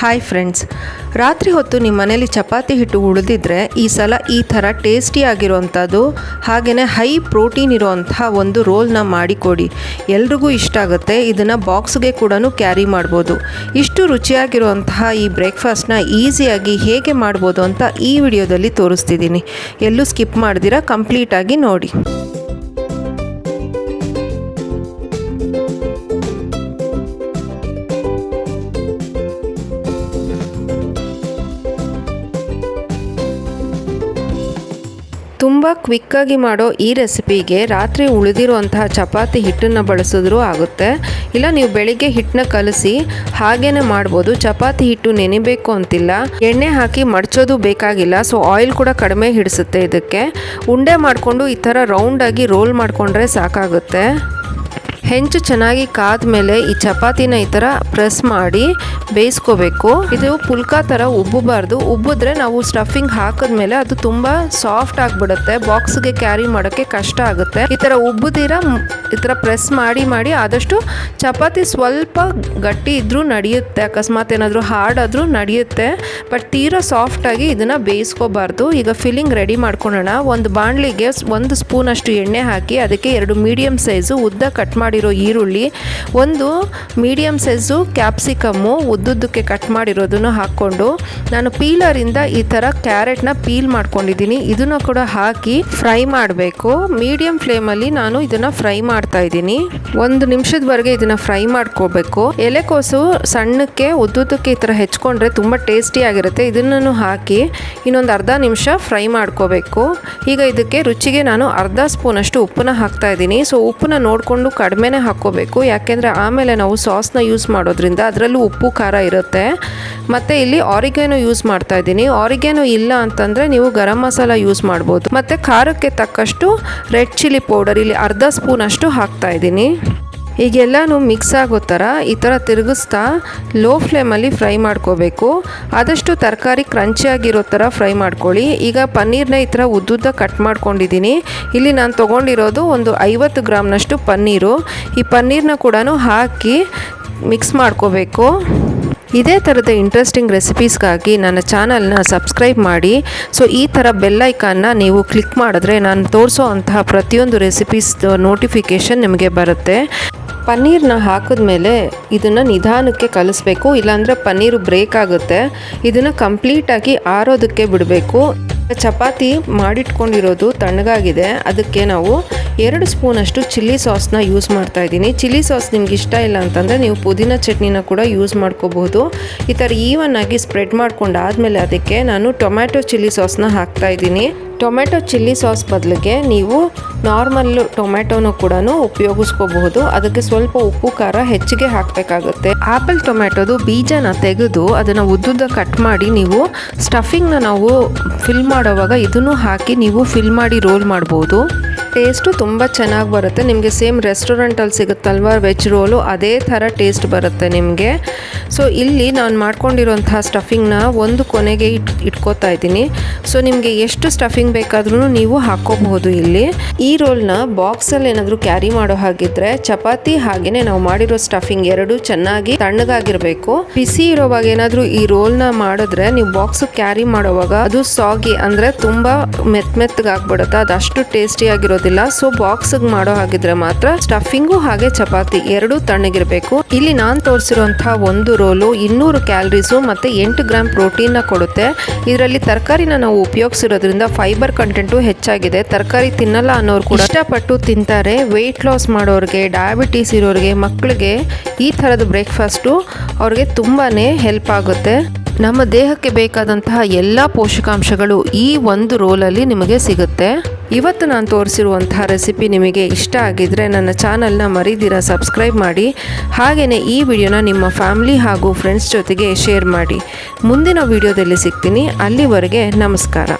Hi friends ರಾತ್ರಿ ಹೊತ್ತು ನಿಮ್ಮ ಮನೇಲಿ ಚಪಾತಿ ಹಿಟ್ಟು ಉಳಿದಿದ್ರೆ ಈ ಸಲ ಈ ಥರ ಟೇಸ್ಟಿ ಆಗಿರುವಂಥದ್ದು ಹಾಗೆಯೇ ಹೈ ಪ್ರೋಟೀನ್ ಇರುವಂತಹ ಒಂದು ರೋಲ್ನ ಮಾಡಿಕೊಡಿ. ಎಲ್ರಿಗೂ ಇಷ್ಟ ಆಗುತ್ತೆ, ಇದನ್ನು ಬಾಕ್ಸ್ಗೆ ಕೂಡ ಕ್ಯಾರಿ ಮಾಡ್ಬೋದು. ಇಷ್ಟು ರುಚಿಯಾಗಿರುವಂತಹ ಈ ಬ್ರೇಕ್ಫಾಸ್ಟ್ನ ಈಸಿಯಾಗಿ ಹೇಗೆ ಮಾಡ್ಬೋದು ಅಂತ ಈ ವಿಡಿಯೋದಲ್ಲಿ ತೋರಿಸ್ತಿದ್ದೀನಿ. ಎಲ್ಲೂ ಸ್ಕಿಪ್ ಮಾಡ್ದಿರ ಕಂಪ್ಲೀಟಾಗಿ ನೋಡಿ. ತುಂಬ ಕ್ವಿಕ್ಕಾಗಿ ಮಾಡೋ ಈ ರೆಸಿಪಿಗೆ ರಾತ್ರಿ ಉಳಿದಿರುವಂತಹ ಚಪಾತಿ ಹಿಟ್ಟನ್ನು ಬಳಸಿದ್ರೂ ಆಗುತ್ತೆ. ಇಲ್ಲ, ನೀವು ಬೆಳಿಗ್ಗೆ ಹಿಟ್ಟನ್ನ ಕಲಸಿ ಹಾಗೇನೆ ಮಾಡ್ಬೋದು. ಚಪಾತಿ ಹಿಟ್ಟು ನೆನೆಬೇಕು ಅಂತಿಲ್ಲ. ಎಣ್ಣೆ ಹಾಕಿ ಮಡಚೋದು ಬೇಕಾಗಿಲ್ಲ. ಸೊ ಆಯಿಲ್ ಕೂಡ ಕಡಿಮೆ ಹಿಡಿಸುತ್ತೆ ಇದಕ್ಕೆ. ಉಂಡೆ ಮಾಡಿಕೊಂಡು ಈ ಥರ ರೌಂಡಾಗಿ ರೋಲ್ ಮಾಡಿಕೊಂಡ್ರೆ ಸಾಕಾಗುತ್ತೆ. ಹೆಂಚು ಚೆನ್ನಾಗಿ ಕಾದ ಮೇಲೆ ಈ ಚಪಾತಿನ ಈ ಥರ ಪ್ರೆಸ್ ಮಾಡಿ ಬೇಯಿಸ್ಕೋಬೇಕು. ಇದು ಪುಲ್ಕ ಥರ ಉಬ್ಬಬಾರ್ದು. ಉಬ್ಬಿದ್ರೆ ನಾವು ಸ್ಟಫಿಂಗ್ ಹಾಕಿದ್ಮೇಲೆ ಅದು ತುಂಬ ಸಾಫ್ಟ್ ಆಗಿಬಿಡುತ್ತೆ. ಬಾಕ್ಸ್ಗೆ ಕ್ಯಾರಿ ಮಾಡೋಕ್ಕೆ ಕಷ್ಟ ಆಗುತ್ತೆ. ಈ ಥರ ಉಬ್ಬುದಿರ ಈ ಥರ ಪ್ರೆಸ್ ಮಾಡಿ ಮಾಡಿ ಆದಷ್ಟು ಚಪಾತಿ ಸ್ವಲ್ಪ ಗಟ್ಟಿ ಇದ್ರೂ ನಡೆಯುತ್ತೆ. ಅಕಸ್ಮಾತ್ ಏನಾದರೂ ಹಾರ್ಡ್ ಆದ್ರೂ ನಡೆಯುತ್ತೆ. ಬಟ್ ತೀರಾ ಸಾಫ್ಟಾಗಿ ಇದನ್ನು ಬೇಯಿಸ್ಕೋಬಾರ್ದು. ಈಗ ಫಿಲ್ಲಿಂಗ್ ರೆಡಿ ಮಾಡ್ಕೊಳ್ಳೋಣ ಒಂದು ಬಾಣಲಿಗೆ ಒಂದು ಸ್ಪೂನ್ ಅಷ್ಟು ಎಣ್ಣೆ ಹಾಕಿ, ಅದಕ್ಕೆ ಎರಡು ಮೀಡಿಯಂ ಸೈಜು ಉದ್ದ ಕಟ್ ಮಾಡಿರೋ ಈರುಳ್ಳಿ, ಒಂದು ಮೀಡಿಯಮ್ ಸೈಜು ಕ್ಯಾಪ್ಸಿಕಮ್ಮು ಉದ್ದುದ್ದಕ್ಕೆ ಕಟ್ ಮಾಡಿರೋದನ್ನು ಹಾಕ್ಕೊಂಡು, ನಾನು ಪೀಲರಿಂದ ಈ ಥರ ಕ್ಯಾರೆಟ್ನ ಪೀಲ್ ಮಾಡ್ಕೊಂಡಿದ್ದೀನಿ. ಇದನ್ನು ಕೂಡ ಹಾಕಿ ಫ್ರೈ ಮಾಡಬೇಕು. ಮೀಡಿಯಮ್ ಫ್ಲೇಮಲ್ಲಿ ನಾನು ಇದನ್ನು ಫ್ರೈ ಮಾಡ್ತಾ ಇದ್ದೀನಿ. ಒಂದು ನಿಮಿಷದವರೆಗೆ ಇದನ್ನು ಫ್ರೈ ಮಾಡ್ಕೋಬೇಕು. ಎಲೆಕೋಸು ಸಣ್ಣಕ್ಕೆ, ಉದ್ದುದ್ದಕ್ಕೆ ಈ ಥರ ಹೆಚ್ಕೊಂಡ್ರೆ ತುಂಬ ಟೇಸ್ಟಿಯಾಗಿರುತ್ತೆ ಇದನ್ನು ಹಾಕಿ ಇನ್ನೊಂದು ಅರ್ಧ ನಿಮಿಷ ಫ್ರೈ ಮಾಡ್ಕೋಬೇಕು. ಈಗ ಇದಕ್ಕೆ ರುಚಿಗೆ ನಾನು ಅರ್ಧ ಸ್ಪೂನಷ್ಟು ಉಪ್ಪನ್ನ ಹಾಕ್ತಾ ಇದ್ದೀನಿ. ಸೊ ಉಪ್ಪನ್ನ ನೋಡಿಕೊಂಡು ಕಡಿಮೆನೇ ಹಾಕ್ಕೋಬೇಕು. ಯಾಕೆಂದರೆ ಆಮೇಲೆ ನಾವು ಸಾಸ್ನ ಯೂಸ್ ಮಾಡೋದ್ರಿಂದ ಅದರಲ್ಲೂ ಉಪ್ಪು, ಖಾರ ಇರುತ್ತೆ. ಮತ್ತು ಇಲ್ಲಿ ಆರಿಗೇನು ಯೂಸ್ ಮಾಡ್ತಾ ಇದ್ದೀನಿ. ಆರಿಗೇನು ಇಲ್ಲ ಅಂತಂದರೆ ನೀವು ಗರಂ ಮಸಾಲ ಯೂಸ್ ಮಾಡ್ಬೋದು. ಮತ್ತು ಖಾರಕ್ಕೆ ತಕ್ಕಷ್ಟು ರೆಡ್ ಚಿಲ್ಲಿ ಪೌಡರ್ ಇಲ್ಲಿ ಅರ್ಧ ಸ್ಪೂನ್ ಅಷ್ಟು ಹಾಕ್ತಾ ಇದ್ದೀನಿ. ಈಗೆಲ್ಲನೂ ಮಿಕ್ಸ್ ಆಗೋ ಥರ ಈ ಥರ ತಿರುಗಿಸ್ತಾ ಲೋ ಫ್ಲೇಮಲ್ಲಿ ಫ್ರೈ ಮಾಡ್ಕೋಬೇಕು. ಆದಷ್ಟು ತರಕಾರಿ ಕ್ರಂಚಿಯಾಗಿರೋ ಥರ ಫ್ರೈ ಮಾಡ್ಕೊಳ್ಳಿ. ಈಗ ಪನ್ನೀರ್ನ ಈ ಥರ ಉದ್ದುದ್ದ ಕಟ್ ಮಾಡ್ಕೊಂಡಿದ್ದೀನಿ. ಇಲ್ಲಿ ನಾನು ತೊಗೊಂಡಿರೋದು ಒಂದು ಐವತ್ತು ಗ್ರಾಮ್ನಷ್ಟು ಪನ್ನೀರು. ಈ ಪನ್ನೀರ್ನ ಕೂಡ ಹಾಕಿ ಮಿಕ್ಸ್ ಮಾಡ್ಕೋಬೇಕು. ಇದೇ ಥರದ ಇಂಟ್ರೆಸ್ಟಿಂಗ್ ರೆಸಿಪೀಸ್ಗಾಗಿ ನನ್ನ ಚಾನಲ್ನ ಸಬ್ಸ್ಕ್ರೈಬ್ ಮಾಡಿ. ಸೊ ಈ ಥರ ಬೆಲ್ಲೈಕಾನ್ನ ನೀವು ಕ್ಲಿಕ್ ಮಾಡಿದ್ರೆ ನಾನು ತೋರಿಸೋ ಅಂತಹ ಪ್ರತಿಯೊಂದು ರೆಸಿಪೀಸ್ ನೋಟಿಫಿಕೇಷನ್ ನಿಮಗೆ ಬರುತ್ತೆ. ಪನ್ನೀರ್ನ ಹಾಕಿದ್ಮೇಲೆ ಇದನ್ನು ನಿಧಾನಕ್ಕೆ ಕಲಿಸ್ಬೇಕು. ಇಲ್ಲಾಂದರೆ ಪನ್ನೀರು ಬ್ರೇಕ್ ಆಗುತ್ತೆ. ಇದನ್ನು ಕಂಪ್ಲೀಟಾಗಿ ಆರೋದಕ್ಕೆ ಬಿಡಬೇಕು. ಚಪಾತಿ ಮಾಡಿಟ್ಕೊಂಡಿರೋದು ತಣ್ಣಗಾಗಿದೆ. ಅದಕ್ಕೆ ನಾವು ಎರಡು ಸ್ಪೂನಷ್ಟು ಚಿಲ್ಲಿ ಸಾಸ್ನ ಯೂಸ್ ಮಾಡ್ತಾ ಇದ್ದೀನಿ. ಚಿಲ್ಲಿ ಸಾಸ್ ನಿಮ್ಗೆ ಇಷ್ಟ ಇಲ್ಲ ಅಂತಂದರೆ ನೀವು ಪುದೀನ ಚಟ್ನಿನ ಕೂಡ ಯೂಸ್ ಮಾಡ್ಕೋಬಹುದು. ಈ ಥರ ಈವನ್ ಆಗಿ ಸ್ಪ್ರೆಡ್ ಮಾಡ್ಕೊಂಡಾದಮೇಲೆ ಅದಕ್ಕೆ ನಾನು ಟೊಮ್ಯಾಟೊ ಚಿಲ್ಲಿ ಸಾಸ್ನ ಹಾಕ್ತಾ ಇದ್ದೀನಿ. ಟೊಮೆಟೊ ಚಿಲ್ಲಿ ಸಾಸ್ ಬದಲಿಗೆ ನೀವು ನಾರ್ಮಲ್ ಟೊಮೆಟೊನೂ ಕೂಡ ಉಪಯೋಗಿಸ್ಕೋಬಹುದು. ಅದಕ್ಕೆ ಸ್ವಲ್ಪ ಉಪ್ಪು, ಖಾರ ಹೆಚ್ಚಿಗೆ ಹಾಕಬೇಕಾಗುತ್ತೆ. ಆಪಲ್ ಟೊಮೆಟೊದು ಬೀಜನ ತೆಗೆದು ಅದನ್ನು ಉದ್ದುದ್ದ ಕಟ್ ಮಾಡಿ ನೀವು ಸ್ಟಫಿಂಗ್ನ ನಾವು ಫಿಲ್ ಮಾಡೋವಾಗ ಇದನ್ನು ಹಾಕಿ ನೀವು ಫಿಲ್ ಮಾಡಿ ರೋಲ್ ಮಾಡ್ಬೋದು. ಟೇಸ್ಟು ತುಂಬ ಚೆನ್ನಾಗಿ ಬರುತ್ತೆ. ನಿಮಗೆ ಸೇಮ್ ರೆಸ್ಟೋರೆಂಟಲ್ಲಿ ಸಿಗುತ್ತಲ್ವ, ವೆಜ್ ರೋಲು, ಅದೇ ಥರ ಟೇಸ್ಟ್ ಬರುತ್ತೆ ನಿಮಗೆ. ಸೊ, ಇಲ್ಲಿ ನಾನು ಮಾಡ್ಕೊಂಡಿರೋಂತಹ ಸ್ಟಫಿಂಗ್ನ ಒಂದು ಕೊನೆಗೆ ಇಟ್, ಇಟ್ಕೋತಾ ಇದ್ದೀನಿ. ಸೊ, ನಿಮಗೆ ಎಷ್ಟು ಸ್ಟಫಿಂಗ್ ಬೇಕಾದ್ರೂ ನೀವು ಹಾಕ್ಕೋಬಹುದು ಇಲ್ಲಿ. ಈ ರೋಲ್ನ ಬಾಕ್ಸಲ್ಲಿ ಏನಾದರೂ ಕ್ಯಾರಿ ಮಾಡೋ ಹಾಗಿದ್ರೆ ಚಪಾತಿ ಹಾಗೆಯೇ ನಾವು ಮಾಡಿರೋ ಸ್ಟಫಿಂಗ್ ಎರಡು ಚೆನ್ನಾಗಿ ತಣ್ಣಗಾಗಿರಬೇಕು. ಬಿಸಿ ಇರೋವಾಗ ಏನಾದರೂ ಈ ರೋಲ್ನ ಮಾಡಿದ್ರೆ ನೀವು ಬಾಕ್ಸ್ ಕ್ಯಾರಿ ಮಾಡೋವಾಗ ಅದು ಸಾಗಿ, ಅಂದರೆ ತುಂಬ ಮೆತ್ ಮೆತ್ತಗಾಗ್ಬಿಡುತ್ತೆ ಅದು ಅಷ್ಟು ಟೇಸ್ಟಿಯಾಗಿರೋದಿಲ್ಲ ಸೊ ಬಾಕ್ಸ್ ಮಾಡೋ ಹಾಗಿದ್ರೆ ಮಾತ್ರ ಸ್ಟಫಿಂಗು ಹಾಗೆ ಚಪಾತಿ ಎರಡು ತಣ್ಣಗಿರಬೇಕು. ಇಲ್ಲಿ ನಾನು ತೋರಿಸಿರುವಂತಹ ಒಂದು ರೋಲು ಇನ್ನೂರು ಕ್ಯಾಲರೀಸು ಮತ್ತೆ ಎಂಟು ಗ್ರಾಮ್ ಪ್ರೋಟೀನ್ನ ಕೊಡುತ್ತೆ. ಇದರಲ್ಲಿ ತರಕಾರಿನ ನಾವು ಉಪಯೋಗಿಸಿರೋದ್ರಿಂದ ಫೈಬರ್ ಕಂಟೆಂಟು ಹೆಚ್ಚಾಗಿದೆ. ತರಕಾರಿ ತಿನ್ನಲ್ಲ ಅನ್ನೋರು ಕೂಡ ಇಷ್ಟಪಟ್ಟು ತಿಂತಾರೆ. ವೆಯ್ಟ್ ಲಾಸ್ ಮಾಡೋರಿಗೆ ಡಯಾಬಿಟೀಸ್ ಇರೋರಿಗೆ ಮಕ್ಕಳಿಗೆ ಈ ಥರದ ಬ್ರೇಕ್ಫಾಸ್ಟು ಅವ್ರಿಗೆ ತುಂಬಾನೇ ಹೆಲ್ಪ್ ಆಗುತ್ತೆ. ನಮ್ಮ ದೇಹಕ್ಕೆ ಬೇಕಾದಂತಹ ಎಲ್ಲ ಪೋಷಕಾಂಶಗಳು ಈ ಒಂದು ರೋಲಲ್ಲಿ ನಿಮಗೆ ಸಿಗುತ್ತೆ. ಇವತ್ತು ನಾನು ತೋರಿಸಿರುವಂತಹ ರೆಸಿಪಿ ನಿಮಗೆ ಇಷ್ಟ ಆಗಿದ್ರೆ ನನ್ನ ಚಾನಲ್ನ ಮರಿದಿರ ಸಬ್ಸ್ಕ್ರೈಬ್ ಮಾಡಿ ಹಾಗೆಯೇ ಈ ವಿಡಿಯೋನ ನಿಮ್ಮ ಫ್ಯಾಮಿಲಿ ಹಾಗೂ ಫ್ರೆಂಡ್ಸ್ ಜೊತೆಗೆ ಶೇರ್ ಮಾಡಿ. ಮುಂದಿನ ವಿಡಿಯೋದಲ್ಲಿ ಸಿಗ್ತೀನಿ. ಅಲ್ಲಿವರೆಗೆ ನಮಸ್ಕಾರ.